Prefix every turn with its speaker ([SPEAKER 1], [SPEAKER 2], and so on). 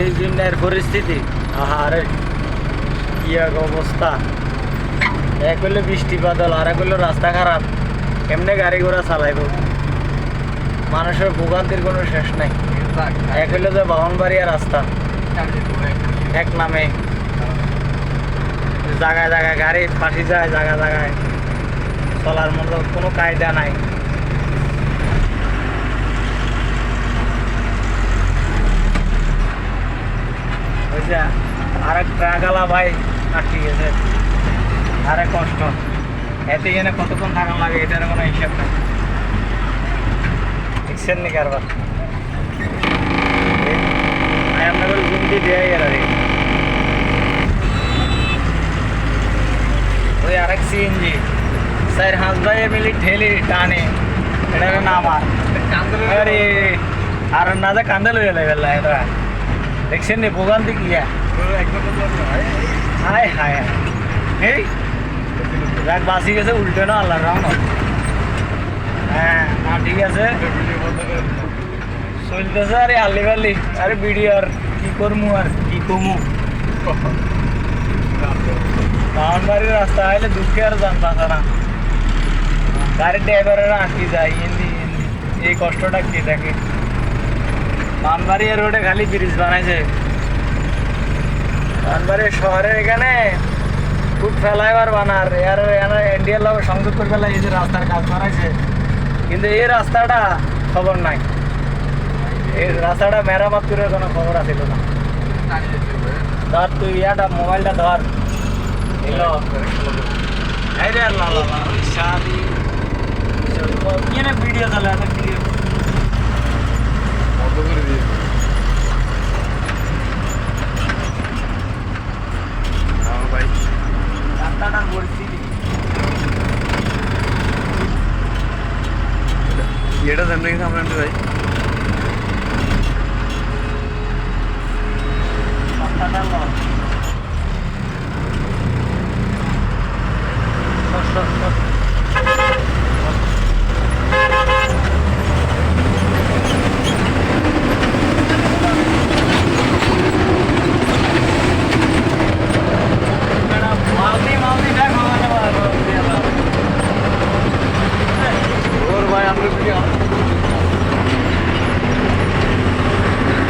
[SPEAKER 1] এই জন্যের পরিস্থিতি। আহারে, কি এক অবস্থা। এক হইলে বৃষ্টি বাদল আর এক হইল রাস্তা খারাপ। এমনি গাড়ি ঘোড়া চালাইব? মানুষের ভোগান্তির কোনো শেষ নাই। এক হইল যে বাহনবাড়িয়া রাস্তা। এক নামে। জায়গায় জায়গায় গাড়ি ফাঁসি যায়, জায়গায় জায়গায় চলার মতো কোনো কায়দা নাই। আর এক ট্রাকালা ভাই আটকে গেছে আরে কষ্ট। এতে এনে কতক্ষণ থাকা লাগে এটার কোনো হিসাব নাই। দেখছেন নি কারবার আপনাদের জুমটি দেওয়া গেল রে ওই আরেক সিএনজি স্যার হাঁস মিলি ঠেলি টানে। এটার নাম আর। আরে আর না যে কান্দে লইয়া লাগবে এটা দেখছেন নি ভোগান্তি কি হায় হায় এই যাক বাসি গেছে, উল্টে না আল্লাহ হ্যাঁ না, ঠিক আছে। চলতেছে, আরে, আল্লি বাল্লি। আরে ভিডিও আর কি করমু আর কি কমু? টাউন রাস্তা, আইলে দুঃখে আর যান পাতা না গাড়ির ড্রাইভারেরা আটকে যায় এই কষ্টটা কে থাকে পানবাড়ি রোডে খালি ব্রিজ বানাইছে। পানবাড়ি শহরের এখানে খুব ফ্লাইওভার বানার। এর ইন্ডিয়ার লগে সংযোগ করে ফেলা এই যে রাস্তার কাজ বানাইছে। কিন্তু এই রাস্তাটা খবর নাই। এই রাস্তাটা মেরামত করে কোনো খবর আছিল না ধর তুই ইয়াটা মোবাইলটা ধর। এলো। এই রে আল্লাহ আল্লাহ আল্লাহ, শাদি কিনে ভিডিও চালে? ভিডিও রাস্তাটার পরিস্থিতি
[SPEAKER 2] এটা জানলে আমরা ভাই